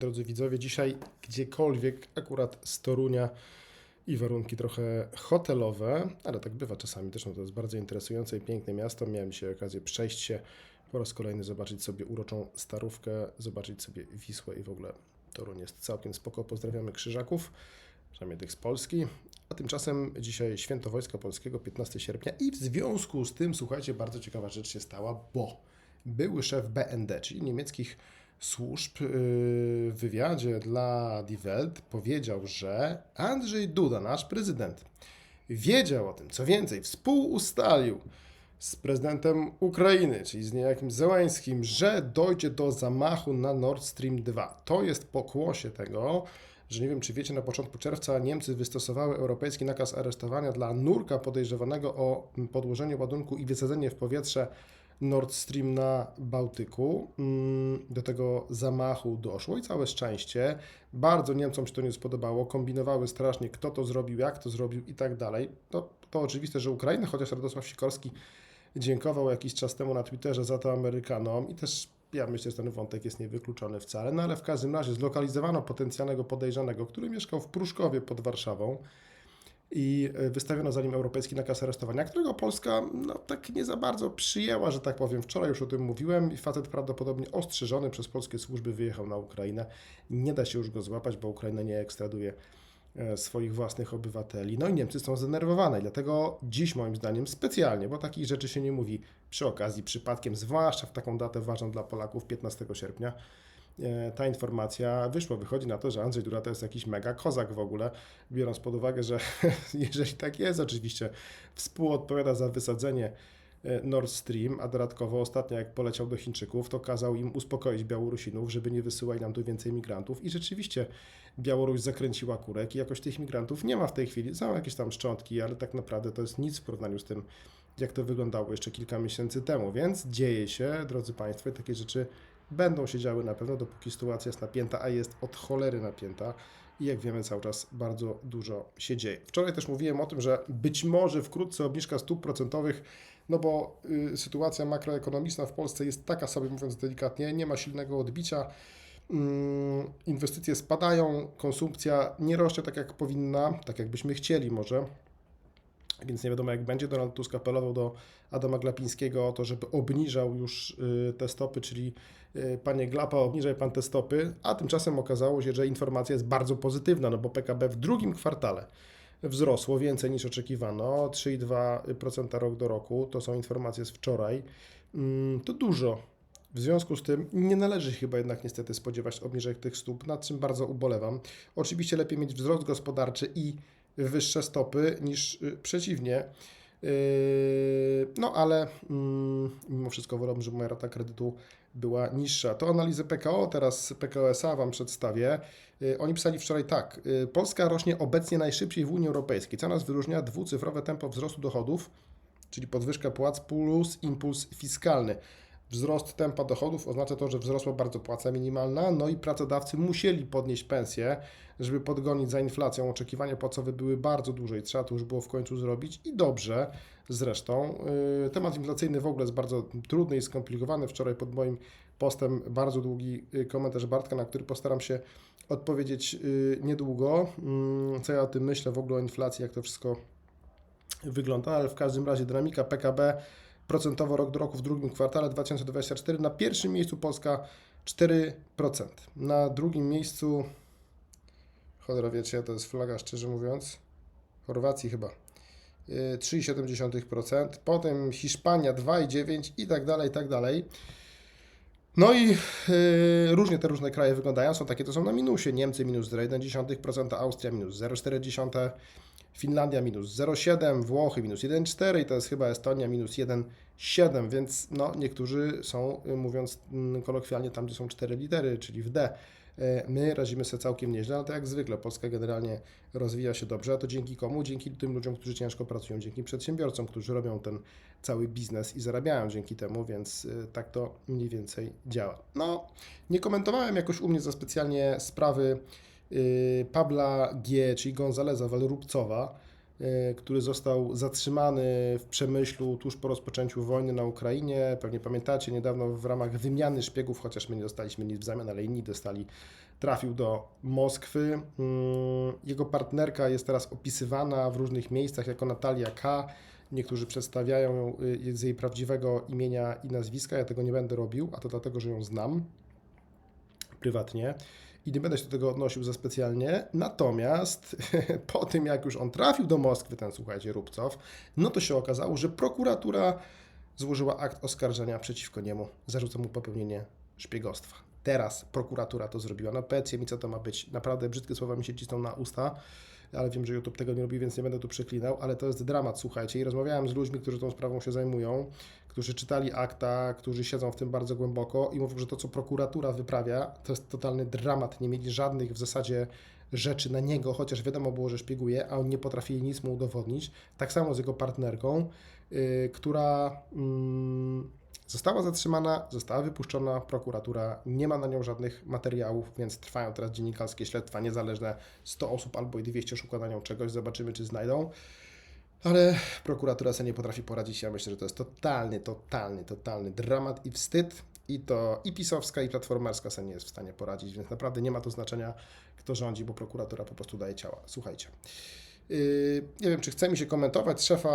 Drodzy widzowie, dzisiaj gdziekolwiek, akurat z Torunia i warunki trochę hotelowe, ale tak bywa czasami, zresztą to jest bardzo interesujące i piękne miasto. Miałem dzisiaj okazję przejść się po raz kolejny, zobaczyć sobie uroczą starówkę, zobaczyć sobie Wisłę i w ogóle Toruń jest całkiem spoko. Pozdrawiamy Krzyżaków, przynajmniej tych z Polski. A tymczasem dzisiaj Święto Wojska Polskiego, 15 sierpnia i w związku z tym, słuchajcie, bardzo ciekawa rzecz się stała, bo były szef BND, czyli niemieckich służb yy, w wywiadzie dla Die Welt powiedział, że Andrzej Duda, nasz prezydent, wiedział o tym, co więcej, współustalił z prezydentem Ukrainy, czyli z niejakim Zełańskim, że dojdzie do zamachu na Nord Stream 2. To jest pokłosie tego, że nie wiem, czy wiecie, na początku czerwca Niemcy wystosowały europejski nakaz aresztowania dla nurka podejrzewanego o podłożenie ładunku i wysadzenie w powietrze Nord Stream na Bałtyku. Mm, Do tego zamachu doszło i całe szczęście. Bardzo Niemcom się to nie spodobało. Kombinowały strasznie, kto to zrobił, jak to zrobił i tak dalej. To, to oczywiste, że Ukraina, chociaż Radosław Sikorski dziękował jakiś czas temu na Twitterze za to Amerykanom i też ja myślę, że ten wątek jest niewykluczony wcale, no ale w każdym razie zlokalizowano potencjalnego podejrzanego, który mieszkał w Pruszkowie pod Warszawą i e, wystawiono za nim europejski nakaz aresztowania, którego Polska no, tak nie za bardzo przyjęła, że tak powiem. Wczoraj już o tym mówiłem i facet prawdopodobnie ostrzeżony przez polskie służby wyjechał na Ukrainę. Nie da się już go złapać, bo Ukraina nie ekstraduje e, swoich własnych obywateli. No i Niemcy są zdenerwowane, dlatego dziś moim zdaniem specjalnie, bo takich rzeczy się nie mówi przy okazji, przypadkiem, zwłaszcza w taką datę ważną dla Polaków, 15 sierpnia, ta informacja wyszła. Wychodzi na to, że Andrzej Duda to jest jakiś mega kozak w ogóle, biorąc pod uwagę, że jeżeli tak jest, oczywiście współodpowiada za wysadzenie e, Nord Stream, a dodatkowo ostatnio jak poleciał do Chińczyków, to kazał im uspokoić Białorusinów, żeby nie wysyłali nam tu więcej migrantów i rzeczywiście Białoruś zakręciła kurek i jakoś tych migrantów nie ma w tej chwili. Są jakieś tam szczątki, ale tak naprawdę to jest nic w porównaniu z tym, jak to wyglądało jeszcze kilka miesięcy temu, więc dzieje się, drodzy Państwo, takie rzeczy będą się działy na pewno, dopóki sytuacja jest napięta, a jest od cholery napięta. I jak wiemy, cały czas bardzo dużo się dzieje. Wczoraj też mówiłem o tym, że być może wkrótce obniżka stóp procentowych, no bo y, sytuacja makroekonomiczna w Polsce jest taka sobie, mówiąc delikatnie, nie ma silnego odbicia. Mm, inwestycje spadają, konsumpcja nie rośnie tak jak powinna, tak jak byśmy chcieli może. Więc nie wiadomo jak będzie. Donald Tusk apelował do Adama Glapińskiego o to, żeby obniżał już y, te stopy, czyli y, panie Glapa, obniżaj pan te stopy, a tymczasem okazało się, że informacja jest bardzo pozytywna, no bo PKB w drugim kwartale wzrosło więcej niż oczekiwano, 3,2% rok do roku, to są informacje z wczoraj. Mm, To dużo. W związku z tym nie należy chyba jednak niestety spodziewać obniżek tych stóp, nad czym bardzo ubolewam. Oczywiście lepiej mieć wzrost gospodarczy i wyższe stopy niż y, przeciwnie. Yy, No ale mm, mimo wszystko wolałbym, żeby moja rata kredytu była niższa. To analizę PKO, teraz PKO SA Wam przedstawię. Yy, Oni pisali wczoraj tak. Polska rośnie obecnie najszybciej w Unii Europejskiej. Co nas wyróżnia? Dwucyfrowe tempo wzrostu dochodów, czyli podwyżka płac plus impuls fiskalny. Wzrost tempa dochodów oznacza to, że wzrosła bardzo płaca minimalna, no i pracodawcy musieli podnieść pensje, żeby podgonić za inflacją. Oczekiwania płacowe były bardzo duże i trzeba to już było w końcu zrobić i dobrze zresztą. Yy, Temat inflacyjny w ogóle jest bardzo trudny i skomplikowany. Wczoraj pod moim postem bardzo długi yy, komentarz Bartka, na który postaram się odpowiedzieć yy, niedługo. Yy, Co ja o tym myślę w ogóle o inflacji, jak to wszystko wygląda, ale w każdym razie dynamika PKB procentowo rok do roku w drugim kwartale 2024. Na pierwszym miejscu Polska 4%. Na drugim miejscu, cholera wiecie, to jest flaga szczerze mówiąc, Chorwacji chyba. yy, 3,7%, potem Hiszpania 2,9% i tak dalej, i tak dalej. No i yy, różnie te różne kraje wyglądają. Są takie, to są na minusie. Niemcy minus 0,1%, Austria minus 0,4%, Finlandia minus 0,7, Włochy minus 1,4 i to jest chyba Estonia minus 1,7, więc no niektórzy są, y, mówiąc mm, kolokwialnie, tam gdzie są cztery litery, czyli w D. Y, My radzimy sobie całkiem nieźle, ale to jak zwykle Polska generalnie rozwija się dobrze, a to dzięki komu? Dzięki tym ludziom, którzy ciężko pracują, dzięki przedsiębiorcom, którzy robią ten cały biznes i zarabiają dzięki temu, więc y, tak to mniej więcej działa. No, nie komentowałem jakoś u mnie za specjalnie sprawy Pabla G., czyli Gonzaleza Walrubcowa, y, który został zatrzymany w Przemyślu tuż po rozpoczęciu wojny na Ukrainie. Pewnie pamiętacie, niedawno w ramach wymiany szpiegów, chociaż my nie dostaliśmy nic w zamian, ale inni dostali trafił do Moskwy. Mm, Jego partnerka jest teraz opisywana w różnych miejscach jako Natalia K. Niektórzy przedstawiają ją y, z jej prawdziwego imienia i nazwiska. Ja tego nie będę robił, a to dlatego, że ją znam prywatnie i nie będę się do tego odnosił za specjalnie. Natomiast po tym, jak już on trafił do Moskwy, ten słuchajcie, Rubcow, no to się okazało, że prokuratura złożyła akt oskarżenia przeciwko niemu. Zarzuca mu popełnienie szpiegostwa. Teraz prokuratura to zrobiła. No powiedzcie mi, co to ma być. Naprawdę brzydkie słowa mi się cisną na usta, ale wiem, że YouTube tego nie robi, więc nie będę tu przeklinał, ale to jest dramat, słuchajcie. I rozmawiałem z ludźmi, którzy tą sprawą się zajmują, którzy czytali akta, którzy siedzą w tym bardzo głęboko i mówią, że to, co prokuratura wyprawia, to jest totalny dramat. Nie mieli żadnych w zasadzie rzeczy na niego, chociaż wiadomo było, że szpieguje, a on nie potrafili nic mu udowodnić. Tak samo z jego partnerką, yy, która mm, została zatrzymana, została wypuszczona, prokuratura nie ma na nią żadnych materiałów, więc trwają teraz dziennikarskie śledztwa niezależne. 100 osób albo i 200 szuka na nią czegoś, zobaczymy, czy znajdą. Ale prokuratura sobie nie potrafi poradzić. Ja myślę, że to jest totalny, totalny, totalny dramat i wstyd. I to i pisowska, i platformerska sobie nie jest w stanie poradzić, więc naprawdę nie ma to znaczenia, kto rządzi, bo prokuratura po prostu daje ciała. Słuchajcie. Yy, Nie wiem, czy chce mi się komentować szefa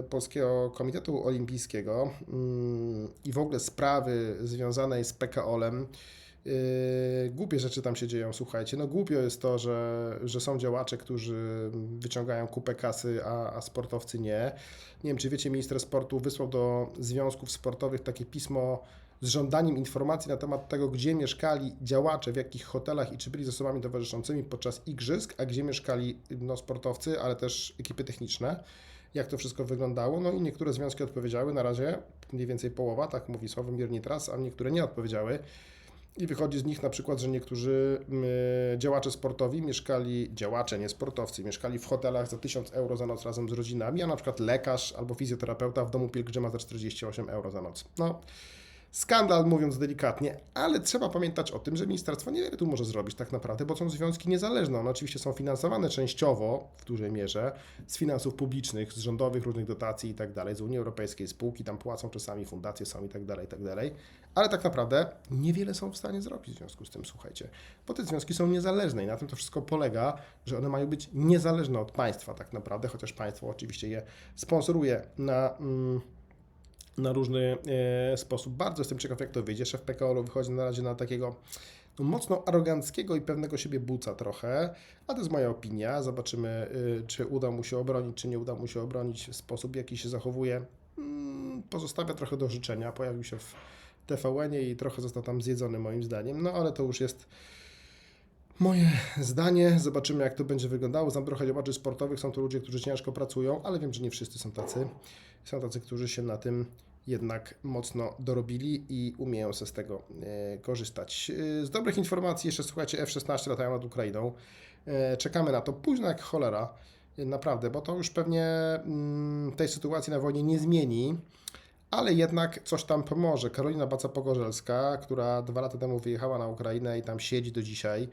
y, Polskiego Komitetu Olimpijskiego mm, i w ogóle sprawy związanej z PKOL-em. Yy, Głupie rzeczy tam się dzieją, słuchajcie. No głupio jest to, że, że są działacze, którzy wyciągają kupę kasy, a, a sportowcy nie. Nie wiem, czy wiecie, minister sportu wysłał do związków sportowych takie pismo z żądaniem informacji na temat tego, gdzie mieszkali działacze, w jakich hotelach i czy byli z osobami towarzyszącymi podczas igrzysk, a gdzie mieszkali no, sportowcy, ale też ekipy techniczne. Jak to wszystko wyglądało? No i niektóre związki odpowiedziały na razie, mniej więcej połowa, tak mówi Sławomir Nitras, a niektóre nie odpowiedziały. I wychodzi z nich na przykład, że niektórzy mm, działacze sportowi mieszkali, działacze, nie sportowcy, mieszkali w hotelach za 1000 euro za noc razem z rodzinami, a na przykład lekarz albo fizjoterapeuta w domu pielgrzyma za 48 euro za noc. No, skandal mówiąc delikatnie, ale trzeba pamiętać o tym, że ministerstwo niewiele tu może zrobić tak naprawdę, bo są związki niezależne. One oczywiście są finansowane częściowo, w dużej mierze, z finansów publicznych, z rządowych różnych dotacji i tak dalej, z Unii Europejskiej, spółki tam płacą czasami, fundacje są i tak dalej, i tak dalej, ale tak naprawdę niewiele są w stanie zrobić w związku z tym, słuchajcie, bo te związki są niezależne i na tym to wszystko polega, że one mają być niezależne od państwa tak naprawdę, chociaż państwo oczywiście je sponsoruje na... Mm, na różny e, sposób. Bardzo jestem ciekaw, jak to wyjdzie. Szef PKO wychodzi na razie na takiego no, mocno aroganckiego i pewnego siebie buca trochę, a to jest moja opinia. Zobaczymy, e, czy uda mu się obronić, czy nie uda mu się obronić. Sposób, w jaki się zachowuje, mm, pozostawia trochę do życzenia. Pojawił się w TVN-ie i trochę został tam zjedzony moim zdaniem, no ale to już jest moje zdanie. Zobaczymy, jak to będzie wyglądało. Znam trochę działaczy sportowych, są to ludzie, którzy ciężko pracują, ale wiem, że nie wszyscy są tacy. Są tacy, którzy się na tym jednak mocno dorobili i umieją se z tego e, korzystać. E, Z dobrych informacji jeszcze słuchajcie, F-16 latają nad Ukrainą. E, Czekamy na to późno jak cholera, naprawdę, bo to już pewnie mm, tej sytuacji na wojnie nie zmieni, ale jednak coś tam pomoże. Karolina Baca-Pogorzelska, która dwa lata temu wyjechała na Ukrainę i tam siedzi do dzisiaj,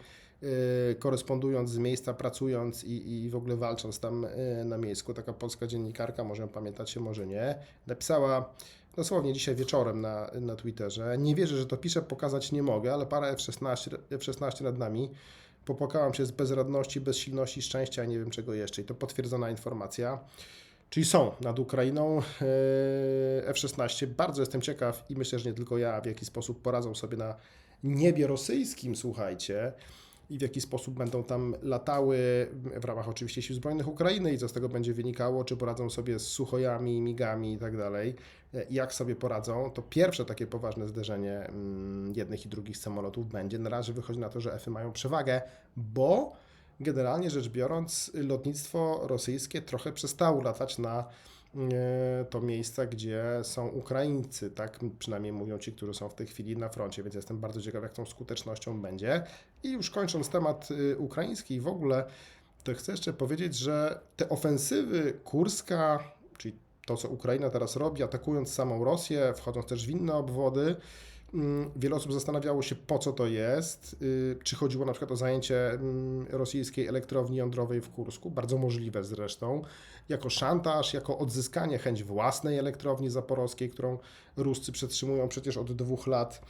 korespondując z miejsca, pracując i, i w ogóle walcząc tam na miejscu. Taka polska dziennikarka, może ją pamiętacie, może nie, napisała dosłownie dzisiaj wieczorem na, na Twitterze. Nie wierzę, że to piszę, pokazać nie mogę, ale parę F-16, F-16 nad nami. Popłakałam się z bezradności, bezsilności, szczęścia i nie wiem czego jeszcze. I to potwierdzona informacja. Czyli są nad Ukrainą e, F-16. Bardzo jestem ciekaw i myślę, że nie tylko ja, w jaki sposób poradzą sobie na niebie rosyjskim, słuchajcie, i w jaki sposób będą tam latały w ramach oczywiście sił zbrojnych Ukrainy i co z tego będzie wynikało, czy poradzą sobie z suchojami, migami i tak dalej. Jak sobie poradzą, to pierwsze takie poważne zderzenie mm, jednych i drugich samolotów będzie. Na razie wychodzi na to, że F-y mają przewagę, bo generalnie rzecz biorąc, lotnictwo rosyjskie trochę przestało latać na e, to miejsca, gdzie są Ukraińcy, tak przynajmniej mówią ci, którzy są w tej chwili na froncie, więc jestem bardzo ciekaw, jak tą skutecznością będzie. I już kończąc temat y, ukraiński i w ogóle, to chcę jeszcze powiedzieć, że te ofensywy Kurska, to, co Ukraina teraz robi, atakując samą Rosję, wchodząc też w inne obwody, Mm, Wiele osób zastanawiało się, po co to jest. Y, Czy chodziło na przykład o zajęcie mm, rosyjskiej elektrowni jądrowej w Kursku, bardzo możliwe zresztą, jako szantaż, jako odzyskanie chęć własnej elektrowni zaporowskiej, którą Ruscy przetrzymują przecież od dwóch lat.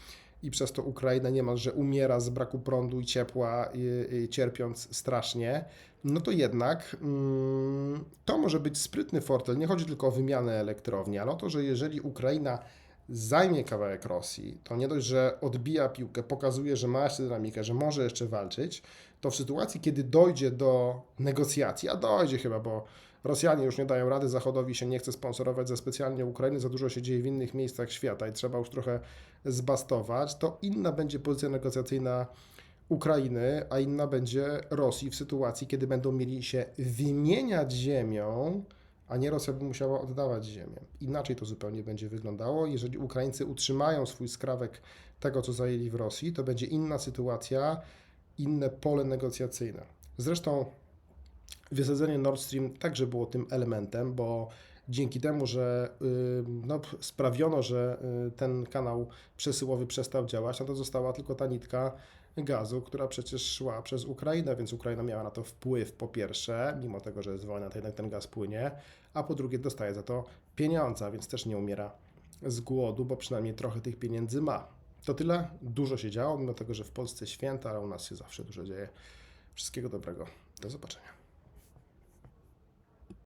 I przez to Ukraina niemalże umiera z braku prądu i ciepła, y, y, cierpiąc strasznie, no to jednak mm, to może być sprytny fortel. Nie chodzi tylko o wymianę elektrowni, ale o to, że jeżeli Ukraina zajmie kawałek Rosji, to nie dość, że odbija piłkę, pokazuje, że ma jeszcze dynamikę, że może jeszcze walczyć, to w sytuacji, kiedy dojdzie do negocjacji, a dojdzie chyba, bo Rosjanie już nie dają rady, Zachodowi się nie chce sponsorować za specjalnie Ukrainy, za dużo się dzieje w innych miejscach świata i trzeba już trochę zbastować, to inna będzie pozycja negocjacyjna Ukrainy, a inna będzie Rosji w sytuacji, kiedy będą mieli się wymieniać ziemią, a nie Rosja by musiała oddawać ziemię. Inaczej to zupełnie będzie wyglądało. Jeżeli Ukraińcy utrzymają swój skrawek tego, co zajęli w Rosji, to będzie inna sytuacja, inne pole negocjacyjne. Zresztą wysadzenie Nord Stream także było tym elementem, bo dzięki temu, że y, no, sprawiono, że y, ten kanał przesyłowy przestał działać, no to została tylko ta nitka gazu, która przecież szła przez Ukrainę, więc Ukraina miała na to wpływ po pierwsze, mimo tego, że jest wojna, to jednak ten gaz płynie, a po drugie dostaje za to pieniądze, więc też nie umiera z głodu, bo przynajmniej trochę tych pieniędzy ma. To tyle, dużo się działo, mimo tego, że w Polsce święta, ale u nas się zawsze dużo dzieje. Wszystkiego dobrego, do zobaczenia.